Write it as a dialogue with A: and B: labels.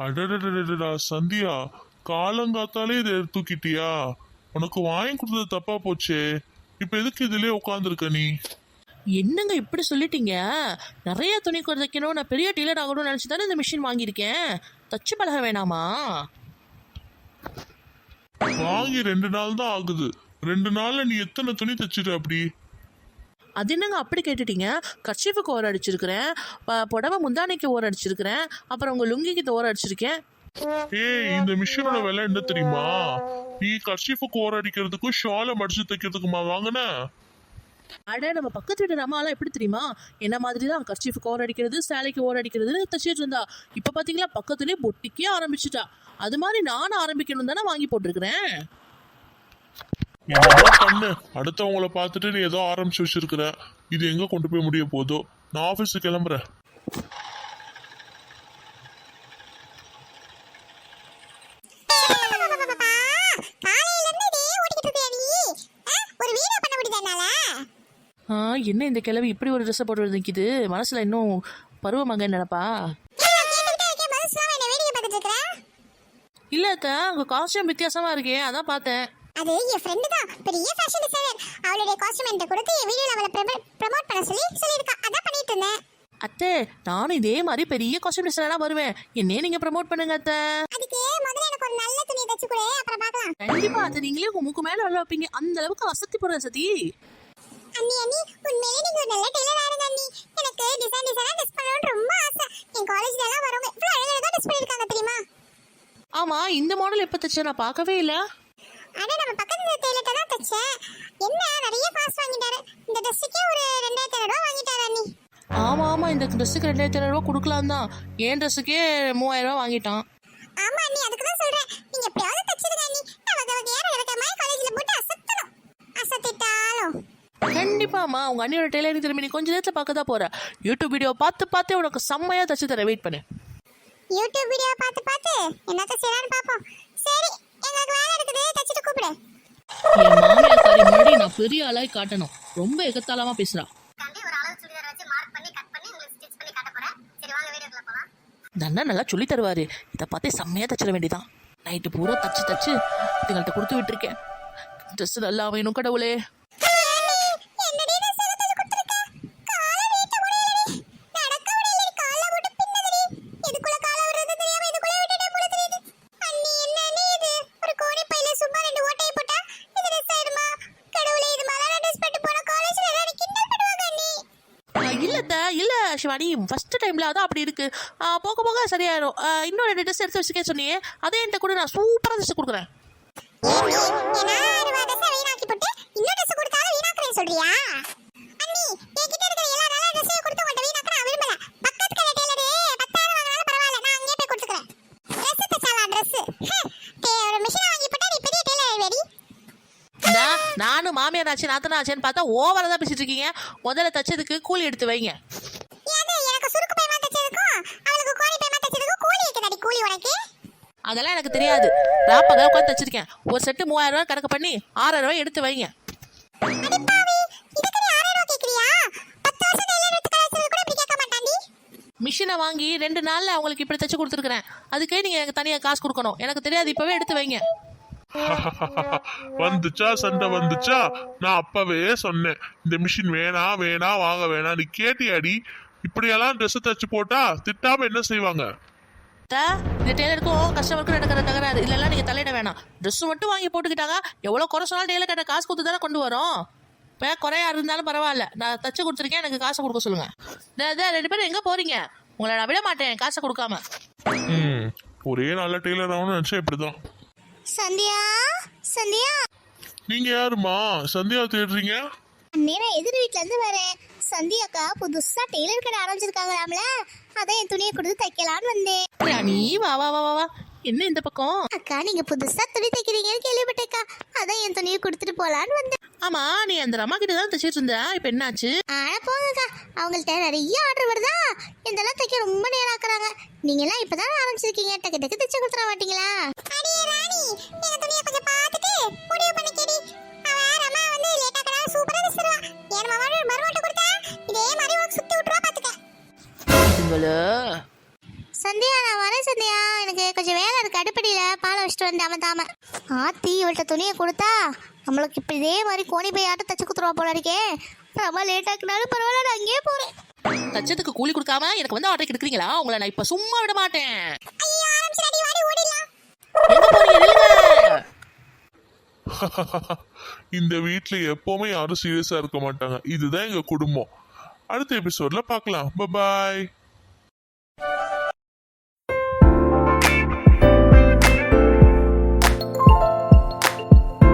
A: அடடடடடா சந்தியா காலங்காத்தாலே இதை தூக்கிட்டியா? உனக்கு வாங்கி கொடுத்தது தப்பா போச்சே. இப்ப எதுக்கு இதுலயே உட்காந்துருக்க நீ?
B: என்னங்க இப்படி சொல்லிட்டீங்க? நிறைய துணி தைக்கணும் நான் பெரிய டெய்லர் ஆகணும்னு நினச்சி தானே இந்த மிஷின் வாங்கியிருக்கேன். தச்சு பழக வேணாமா?
A: வாங்கி ரெண்டு நாள் தான் ஆகுது. ரெண்டு நாள்ல நீ எத்தனை துணி தச்சிட்ட அப்படி?
B: அது என்னங்க அப்படி கேட்டுட்டீங்க? கர்ச்சீஃபுக்கு ஓர அடிச்சிருக்கிறேன். புடவை முந்தானைக்கு ஓர அடிச்சிருக்கிறேன். அப்புறம் உங்கள் லுங்கிக்கு ஓர அடிச்சிருக்கேன்.
A: ஏய் இந்த மிஷினோட விலை என்ன தெரியுமா? நீ கர்ஷிஃபு கோர் அடிக்கிறதுக்கும் ஷாலை மடிச்சு தைக்கிறதுக்குமா வாங்கின?
B: அட நம்ம பக்கத்து வீட்டு அம்மாலாம் எப்படி தெரியுமா? என்ன மாதிரி தான் கர்ச்சீஃபுக்கு ஓர அடிக்கிறது சேலைக்கு ஓர அடிக்கிறதுன்னு தச்சிட்டு இருந்தா. இப்போ பார்த்தீங்களா பக்கத்துலேயே பொட்டிக்கே ஆரம்பிச்சிட்டா. அது மாதிரி நானும் ஆரம்பிக்கணும் தானே வாங்கி போட்டிருக்கிறேன்.
A: என்னடா பண்ணு அடுத்தவங்கள பார்த்துட்டு நீ ஏதோ ஆரம்பிச்சு வச்சிருக்கிற. இது எங்க கொண்டு போய் முடிய போதோ? நான் ஆபீஸுக்கு கிளம்புறேன்.
B: என்ன இந்த கிழவி இப்படி ஒரு ட்ரெஸ்ஸை போட்டு நிற்கிது மனசில் இன்னும் பருவ மகன் நினப்பா இல்லை அத்தா உங்கள் காஸ்டியூம் வித்தியாசமாக இருக்கே. அதான் பார்த்தேன்.
C: அது என் ஃப்ரெண்டு தான். பெரிய ஃபேஷன் டிசைனர் அவளுடைய காஸ்டியூம் என்கிட்ட கொடுத்து என் வீடியோல அவளை ப்ரமோட் பண்ண சொல்லி சொல்லியிருக்கா. அதான் பண்ணிட்டு இருந்தேன்.
B: அத்தை நானும் இதே மாதிரி பெரிய காஸ்டியூம் டிசைனராக வருவேன். என்னையே நீங்கள் ப்ரமோட் பண்ணுங்க அத்தை.
C: அதுக்கு முதல்ல எனக்கு ஒரு நல்ல துணி தச்சு கொடு. அப்புறம் பார்க்கலாம்.
B: கண்டிப்பா அது நீங்களே உங்க மூக்கு மேல உள்ள வைப்பீங்க. அந்த அளவுக்கு அசத்தி போடுற சதி
C: அண்ணி அண்ணி உண்மையிலே நீங்க ஒரு நல்ல டெய்லர் ஆருங்க அண்ணி. எனக்கு டிசைன் டிசைனா ட்ரெஸ் பண்ணணும்னு ரொம்ப ஆசை. என் காலேஜ்ல எல்லாம் வரவங்க. இவ்வளவு அழகழகா ட்ரெஸ் பண்ணிருக்காங்க தெரியுமா?
B: ஆமா இந்த மாடல் எப்ப தச்ச நான் பார்க்கவே இல்ல.
C: அட நம்ம பக்கத்து டெய்லர்ட்ட தான் தச்சேன். என்ன நிறைய காசு வாங்கிட்டாரு. இந்த ட்ரெஸ்ஸுக்கே ஒரு ரெண்டாயிரத்தி ரூபா வாங்கிட்டாரு அண்ணி.
B: ஆமா ஆமா இந்த ட்ரெஸ்ஸுக்கு ரெண்டாயிரத்தி ஐநூறு ரூபா கொடுக்கலாம் தான். என் ட்ரெஸ்ஸுக்கே மூவாயிரம் ரூபா வாங்கிட்டான்?
C: ஆமா அண்ணி அதுக்கு தான் சொல்றேன். நீங்க எப்படியாவது தச்சிடுங்க அண்ணி. நான் வகை வகையா மாதிரி காலேஜ்ல போட்டு அசத்தணும். அசத்திட்டாலும்.
B: கண்டிப்பாம்மா உங்க அண்ணியோட டெய்லரிங் திரும்பி நீ கொஞ்ச நேரத்துல பார்க்க தான் போற. யூடியூப் வீடியோ பார்த்து பார்த்து உனக்கு செம்மையா தச்சு தரேன். வெயிட் பண்ணு.
C: யூடியூப் வீடியோ பார்த்து பார்த்து? என்னத்த செய்யறான்னு பாப்போம் சரி எங்களுக்கு வேலை இருக்குது தச்சிட்டு கூப்பிடு
B: என் மாமியார் காரி முன்னாடி நான் பெரிய ஆளாய் காட்டணும். ரொம்ப எகத்தாளமா பேசுறா.
C: தம்பி ஒரு அளவு சுடிதார் வச்சு மார்க் பண்ணி கட் பண்ணி உங்களுக்கு ஸ்டிச் பண்ணி காட்ட போறேன். சரி வாங்க வீடியோக்குள்ள போலாம்.
B: இந்த அண்ணன் நல்லா சொல்லி தருவாரு. இதை பார்த்தே செம்மையா தச்சிட வேண்டியதான் நைட்டு பூரா தச்சு தச்சு இதுங்கள்ட்ட கொடுத்து விட்டுருக்கேன். ட்ரெஸ் நல்லா வேணும் கடவுளே. சிவானி ஃபர்ஸ்ட் டைம்ல அதான் அப்படி இருக்கு. ஆ, போக போக சரியாயிரும். ஆ, இன்னும் ரெண்டு ட்ரெஸ் எடுத்து வச்சுக்க சொன்னியே அதே என்கிட்ட கூட நான் சூப்பரா ட்ரெஸ் கொடுக்குறேன்.
C: சொல்றியா? அண்ணி என்கிட்ட இருக்கிற எல்லா நல்ல ட்ரெஸ்ஸையும் கொடுத்து உன்கிட்ட வீணாக்க நான் விரும்பல. பக்கத்து கடை டெய்லரு பத்தாயிரம் வாங்கினாலும் பரவாயில்ல நான் அங்கேயே போய் கொடுத்துக்கிறேன். ட்ரெஸ் தச்சாலா ட்ரெஸ் ஒரு மிஷினை வாங்கி போட்டா நீ பெரிய டெய்லர் ஆயிடுவேடி.
B: இந்தா நானும் மாமியார் ஆச்சு நாத்தனா ஆச்சுன்னு பார்த்தா ஓவரா தான் பேசிட்டு இருக்கீங்க. முதல்ல தச்சதுக்கு கூலி எடுத்து வைங்க.
C: கூலி உனக்கு?
B: அதெல்லாம் எனக்கு தெரியாது. ராப்பகா உட்காந்து தச்சிருக்கேன் ஒரு செட்டு மூவாயிரம் ரூபாய் கணக்கு பண்ணி ஆறாயிரம் ரூபாய் எடுத்து வைங்க. மிஷினை வாங்கி ரெண்டு நாள்ல அவங்களுக்கு இப்படி தச்சு கொடுத்துருக்கேன் அதுக்கே நீங்க எனக்கு தனியா காசு கொடுக்கணும். எனக்கு தெரியாது இப்பவே எடுத்து வைங்க.
A: வந்துச்சா? சண்டை வந்துச்சா? நான் அப்பவே சொன்னேன். இந்த மிஷின் வேணா வேணா வாங்க வேணாம் நீ கேட்டியாடி? இப்படியெல்லாம் ட்ரெஸ் தச்சு போட்டா திட்டாம என்ன செய்வாங்க?
B: அத்தை, இந்த டெய்லருக்கும் கஸ்டமருக்கும் நடக்கிற தகராறு. இல்லைல்லாம் நீங்கள் தலையிட வேணாம். ட்ரெஸ் மட்டும் வாங்கி போட்டுக்கிட்டாங்க எவ்வளோ குறை சொன்னாலும் டெய்லர் கிட்ட காசு கொடுத்து தானே கொண்டு வரோம். இப்போ குறையா இருந்தாலும் பரவாயில்ல. நான் தச்சு கொடுத்துருக்கேன் எனக்கு காசை கொடுக்க சொல்லுங்க. இந்த- இந்த ரெண்டு பேரும் எங்கே போறீங்க? உங்களை நான் விட மாட்டேன் காசை கொடுக்காம.
A: ம் ஒரே நல்ல டெய்லர் ஆகணும்னு நினைச்சா இப்படிதான்.
C: சந்தியா? சந்தியா?
A: நீங்க யாருமா சந்தியா தேடுறீங்க?
C: நான் எதிர் வீட்ல இருந்து வரேன். சந்தியாக்கா புதுசா டெய்லர் கடை ஆரம்பிச்சிருக்காங்களாம்ல அதான் என் துணியை கொடுத்து தைக்கலான்னு வந்தேன்.
B: நீ வா வா வா வா வா. என்ன இந்த பக்கம்?
C: அக்கா நீங்க புதுசா துணி தைக்கிறீங்கன்னு கேள்விப்பட்டேக்கா. அதான் என் துணியை கொடுத்துட்டு போலான்னு வந்தேன்.
B: ஆமா நீ அந்த அம்மா கிட்ட தான் தச்சிட்டு இருந்த. இப்போ என்னாச்சு?
C: ஆனா போங்கக்கா அவங்கள்ட்ட நிறைய ஆர்டர் வருதா? இதெல்லாம் தைக்க ரொம்ப நேரம் ஆக்குறாங்க. நீங்க எல்லாம் இப்பதான் ஆரம்பிச்சிருக்கீங்க. டக்கு டக்கு தைச்சு கொடுத்துற மாட்டீங்களா? அடியே ராணி
B: இதுங்கள
D: சந்தியா நான் வரேன் சந்தியா. எனக்கு கொஞ்சம் வேலை இருக்கு. அடுப்படியில பாலை வச்சுட்டு வந்தேன் அவன் தாம. ஆத்தி இவள்கிட்ட துணியை கொடுத்தா நம்மளுக்கு இப்ப இதே மாதிரி கோணி போய் ஆட்ட தச்சு குத்துருவா போல இருக்கே. ரொம்ப லேட் ஆக்குனாலும் பரவாயில்ல நான் அங்கேயே போறேன்.
B: தச்சத்துக்கு கூலி கொடுக்காம எனக்கு வந்து ஆர்டர் எடுக்கிறீங்களா உங்களை நான் இப்ப சும்மா விட மாட்டேன்.
A: இந்த வீட்ல எப்பவுமே யாரும் சீரியஸா இருக்க மாட்டாங்க. இதுதான் எங்க குடும்பம். அடுத்த எபிசோட்ல பார்க்கலாம். பாய்